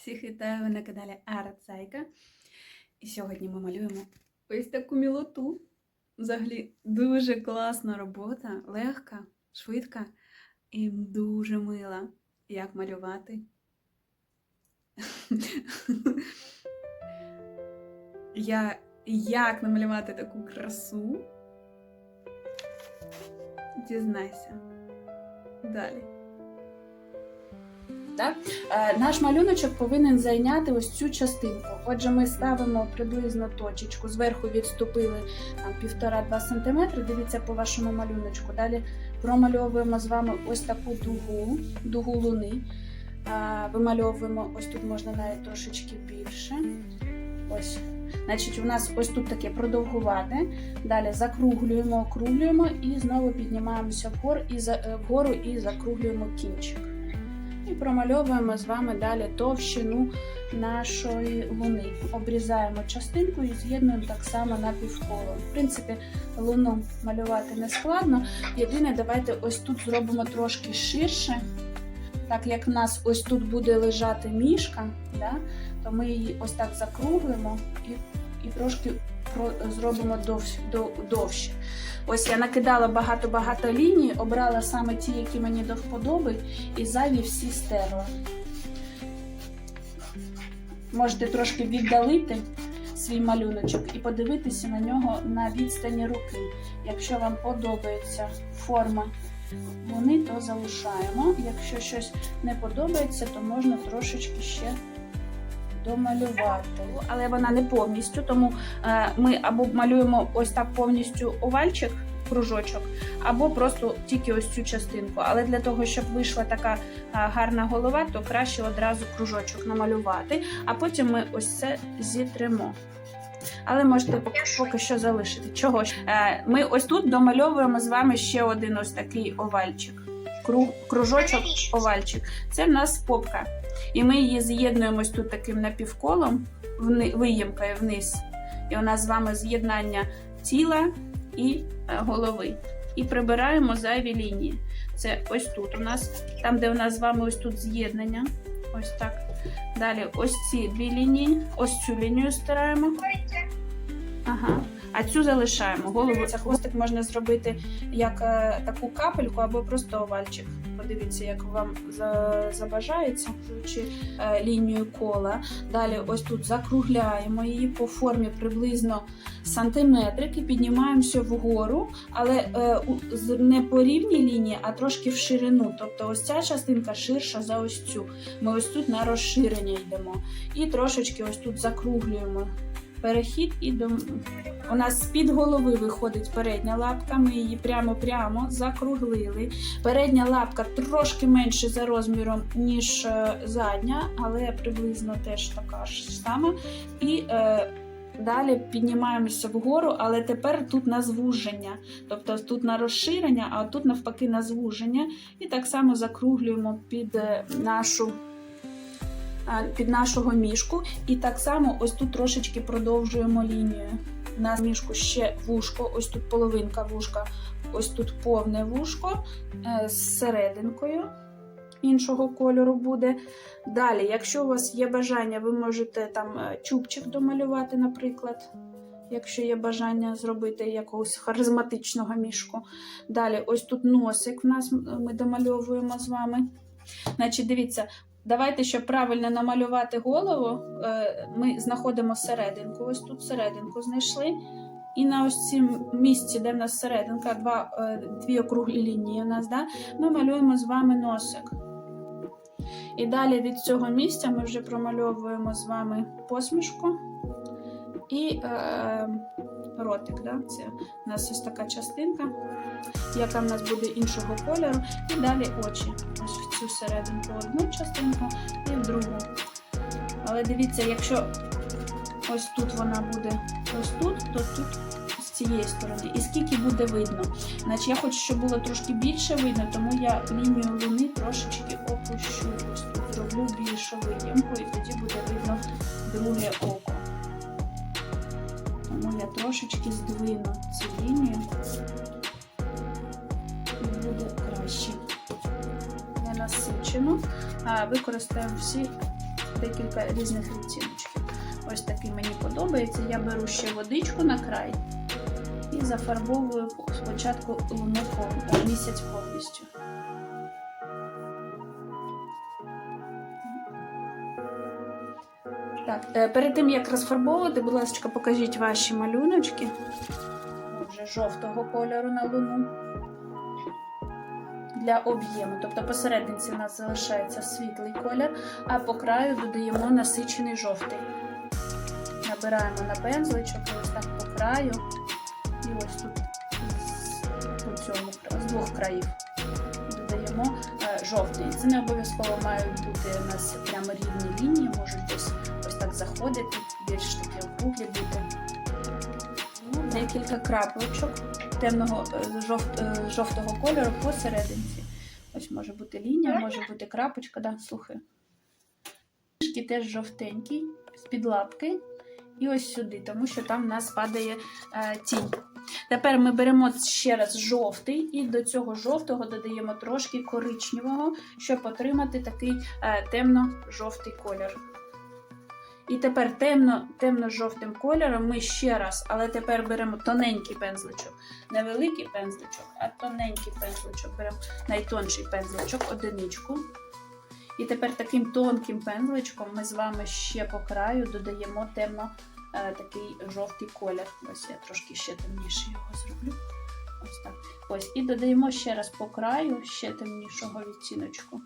Всіх вітаю на каналі Арат Зайка. І сьогодні ми малюємо ось таку мілоту. Взагалі дуже класна робота, легка, швидка і дуже мила. Як малювати? Я як намалювати таку красу? Дізнайся. Далі. Так? Е, Наш малюночок повинен зайняти ось цю частинку. Отже, ми ставимо приблизно точечку, зверху відступили там, 1,5-2 см. Дивіться по вашому малюночку. Далі промальовуємо з вами ось таку дугу, дугу луни. Е, Вимальовуємо, ось тут можна навіть трошечки більше. Ось. Значить, у нас ось тут таке продовгувате. Далі закруглюємо, округлюємо і знову піднімаємося е, вгору і закруглюємо кінчик. І промальовуємо з вами далі товщину нашої луни. Обрізаємо частинку і з'єднуємо так само на півколо. В принципі, луну малювати не складно. Єдине, давайте ось тут зробимо трошки ширше. Так як в нас ось тут буде лежати мішка, да, то ми її ось так закруглимо і, і трошки зробимо довше. Ось я накидала багато-багато ліній, обрала саме ті, які мені до вподоби, і зайві всі стерла. Можете трошки віддалити свій малюночок і подивитися на нього на відстані руки. Якщо вам подобається форма луни, то залишаємо. Якщо щось не подобається, то можна трошечки ще домалювати. Але вона не повністю, тому е, ми або малюємо ось так повністю овальчик, кружочок, або просто тільки ось цю частинку. Але для того, щоб вийшла така е, гарна голова, то краще одразу кружочок намалювати, а потім ми ось це зітремо. Але можете поки, поки що залишити. Чого ж? Е, Ми ось тут домальовуємо з вами ще один ось такий овальчик. Круг, кружочок, овальчик. Це в нас попка. І ми її з'єднуємо тут таким напівколом, виємкою вниз. І у нас з вами з'єднання тіла і е, голови. І прибираємо зайві лінії. Це ось тут у нас, там, де у нас з вами ось тут з'єднання. Ось так. Далі ось ці дві лінії, ось цю лінію стираємо. Ага. А цю залишаємо. Голову це хвостик можна зробити як е, таку капельку або просто овальчик. Подивіться, як вам за- забажається, чи е, лінію кола. Далі ось тут закругляємо її по формі приблизно сантиметрик і піднімаємося вгору, але е, не по рівній лінії, а трошки в ширину. Тобто ось ця частинка ширша за ось цю. Ми ось тут на розширення йдемо. І трошечки ось тут закруглюємо перехід і до. У нас з-під голови виходить передня лапка, ми її прямо-прямо закруглили. Передня лапка трошки менше за розміром, ніж е, задня, але приблизно теж така ж сама. І е, далі піднімаємося вгору, але тепер тут на звуження. Тобто тут на розширення, а тут навпаки на звуження. І так само закруглюємо під е, нашу. Під нашого мішку, і так само ось тут трошечки продовжуємо лінію. У нас мішку ще вушко, ось тут половинка вушка, ось тут повне вушко е, з серединкою іншого кольору буде. Далі, якщо у вас є бажання, ви можете там е, чубчик домалювати, наприклад. Якщо є бажання зробити якогось харизматичного мішку. Далі, ось тут носик в нас ми домальовуємо з вами. Значить, дивіться, давайте, щоб правильно намалювати голову, е, ми знаходимо серединку. Ось тут серединку знайшли. І на ось цім місці, де в нас серединка, два, е, дві округлі лінії у нас, да, ми малюємо з вами носик. І далі від цього місця ми вже промальовуємо з вами посмішку і е, ротик. Да? Це у нас ось така частинка, яка в нас буде іншого кольору. І далі очі. Ось в цю серединку одну частинку і в другу. Але дивіться, якщо ось тут вона буде ось тут, то тут з цієї сторони. І скільки буде видно. Значить, я хочу, щоб було трошки більше видно, тому я лінію луни трошечки опущу. Ось тут зроблю більшу виємку, і тоді буде видно друге око. Тому я трошечки здвину цю лінію. Краще. Не. А використаємо всі декілька різних відтіночків. Ось такий мені подобається. Я беру ще водичку на край і зафарбовую спочатку луну місяць повністю. Так, е, перед тим як розфарбовувати, будь ласка, покажіть ваші малюночки. Вже жовтого кольору на луну. Для об'єму. Тобто посерединці у нас залишається світлий колір, а по краю додаємо насичений жовтий. Набираємо на пензличок, ось так по краю. І ось тут по цьому, з двох країв додаємо е, жовтий. Це не обов'язково мають бути у нас прямо рівні лінії, можуть десь ось так заходити, більш такі округлі бути. Декілька крапочок темного е, жовт, е, жовтого кольору посерединці. Ось може бути лінія, може бути крапочка, да, слухай. Трішки теж жовтенький, з-під лапки. І ось сюди, тому що там в нас падає е, тінь. Тепер ми беремо ще раз жовтий, і до цього жовтого додаємо трошки коричневого, щоб отримати такий е, темно-жовтий колір. І тепер темно, темно-жовтим кольором ми ще раз, але тепер беремо тоненький пензличок. Не великий пензличок, а тоненький пензличок. Беремо найтонший пензличок, одиничку. І тепер таким тонким пензличком ми з вами ще по краю додаємо темно е, такий жовтий колір. Ось я трошки ще темніше його зроблю. Ось так. Ось. І додаємо ще раз по краю ще темнішого відтіночку.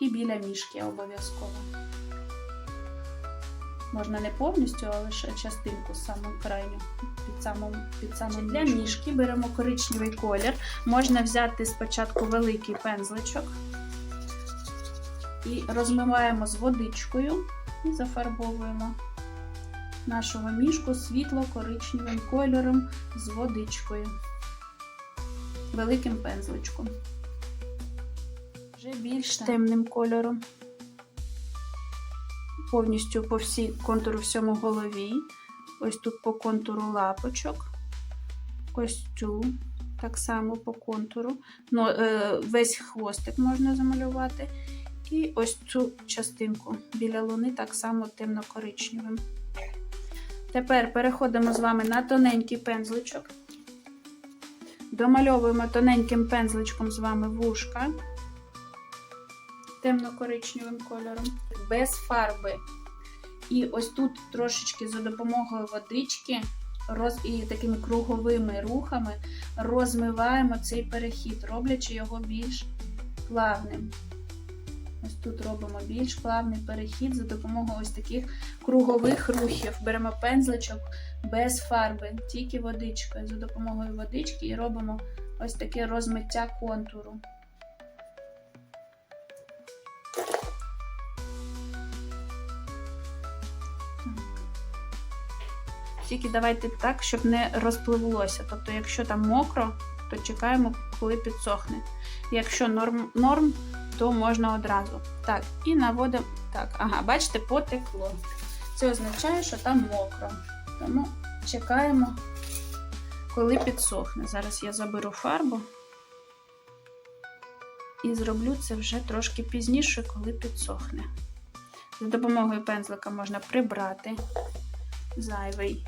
І біля мішки обов'язково. Можна не повністю, а лише частинку саму крайню під самим, під самим Для мішки беремо коричневий колір. Можна взяти спочатку великий пензличок і розмиваємо з водичкою і зафарбовуємо нашого мішку світло-коричневим кольором з водичкою. Великим пензличком. Вже більш темним кольором. Повністю по всій контуру всьому голові. Ось тут по контуру лапочок. Ось цю, так само по контуру. Ну, е, весь хвостик можна замалювати. І ось цю частинку біля луни так само темно-коричневим. Тепер переходимо з вами на тоненький пензличок. Домальовуємо тоненьким пензличком з вами вушка темно-коричневим кольором, без фарби. І ось тут трошечки за допомогою водички роз... і такими круговими рухами розмиваємо цей перехід, роблячи його більш плавним. Ось тут робимо більш плавний перехід за допомогою ось таких кругових рухів. Беремо пензличок без фарби, тільки водичкою. За допомогою водички і робимо ось таке розмиття контуру. Тільки давайте так, щоб не розпливлося. Тобто, якщо там мокро, то чекаємо, коли підсохне. Якщо норм, норм то можна одразу. Так, і наводимо. Так, ага, бачите, потекло. Це означає, що там мокро. Тому чекаємо, коли підсохне. Зараз я заберу фарбу і зроблю це вже трошки пізніше, коли підсохне. За допомогою пензлика можна прибрати зайвий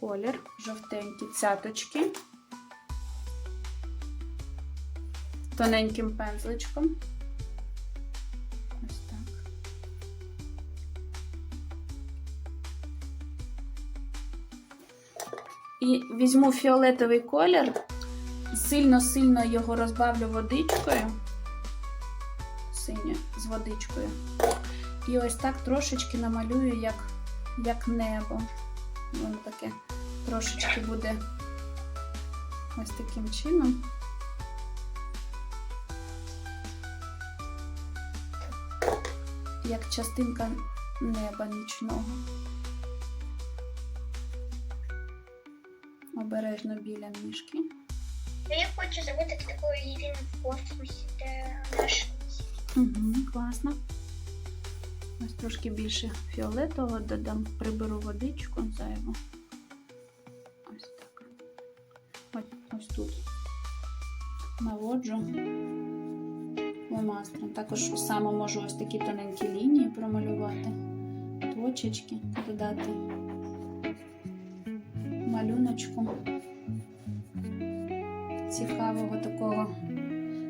колір, жовтенькі цяточки, тоненьким пензличком. Ось так. І візьму фіолетовий колір, сильно-сильно його розбавлю водичкою, синє з водичкою. І ось так трошечки намалюю, як, як небо. Воно таке трошечки буде ось таким чином. Як частинка неба нічного. Обережно біля мішки. Я хочу зробити таку рівень в космосі, де наш Угу, класно. Ось трошки більше фіолетового додам, приберу водичку зайву. Ось так. Ось, ось тут наводжу. фломастером. Також саме можу ось такі тоненькі лінії промалювати, точечки додати малюночку цікавого такого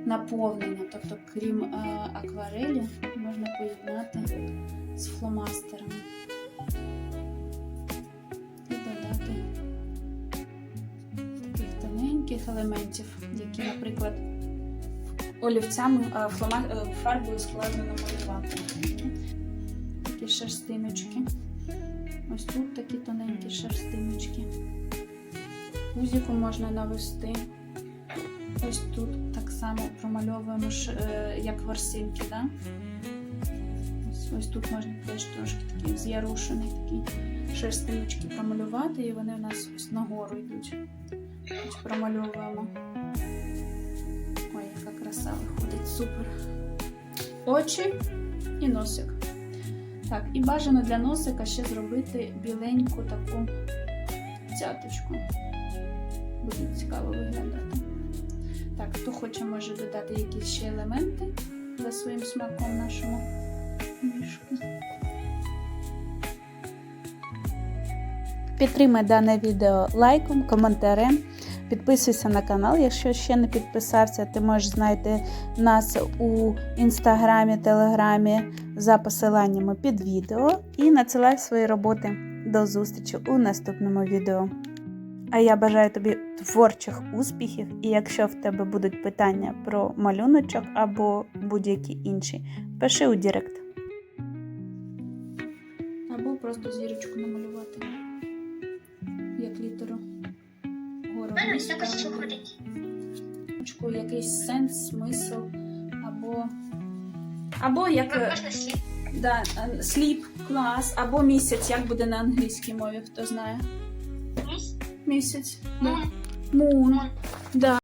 наповнення. Тобто, крім е, акварелі, можна поєднати з фломастерами і додати таких тоненьких елементів, які, наприклад, олівцями флома... е, фарбою складно намалювати. Такі шерстиночки. Ось тут такі тоненькі шерстиночки. Гузіку можна навести. Ось тут так само промальовуємо е, як ворсинки, да? ось, ось тут можна теж трошки такі з'ярушені такі шерстиночки промалювати, і вони у нас ось нагору йдуть. Ось промальовуємо. Ой, яка краса виходить, супер. Очі і носик. Так, і бажано для носика ще зробити біленьку таку цяточку. Буде цікаво виглядати. Так, хто хоче, може додати якісь ще елементи за своїм смаком нашому мішку. Підтримай дане відео лайком, коментарем. Підписуйся на канал, якщо ще не підписався. Ти можеш знайти нас у інстаграмі, телеграмі за посиланнями під відео і надсилай свої роботи. До зустрічі у наступному відео. А я бажаю тобі творчих успіхів, і якщо в тебе будуть питання про малюночок або будь-які інші, пиши у Дірект. Або просто зірочку намалювати, як літеру. Гору. Якийсь сенс, смисл, або. Або як Можна слід. да, е, сліп, клас, або місяць, як буде на англійській мові, хто знає. Місяць. Мун. Мун. Да.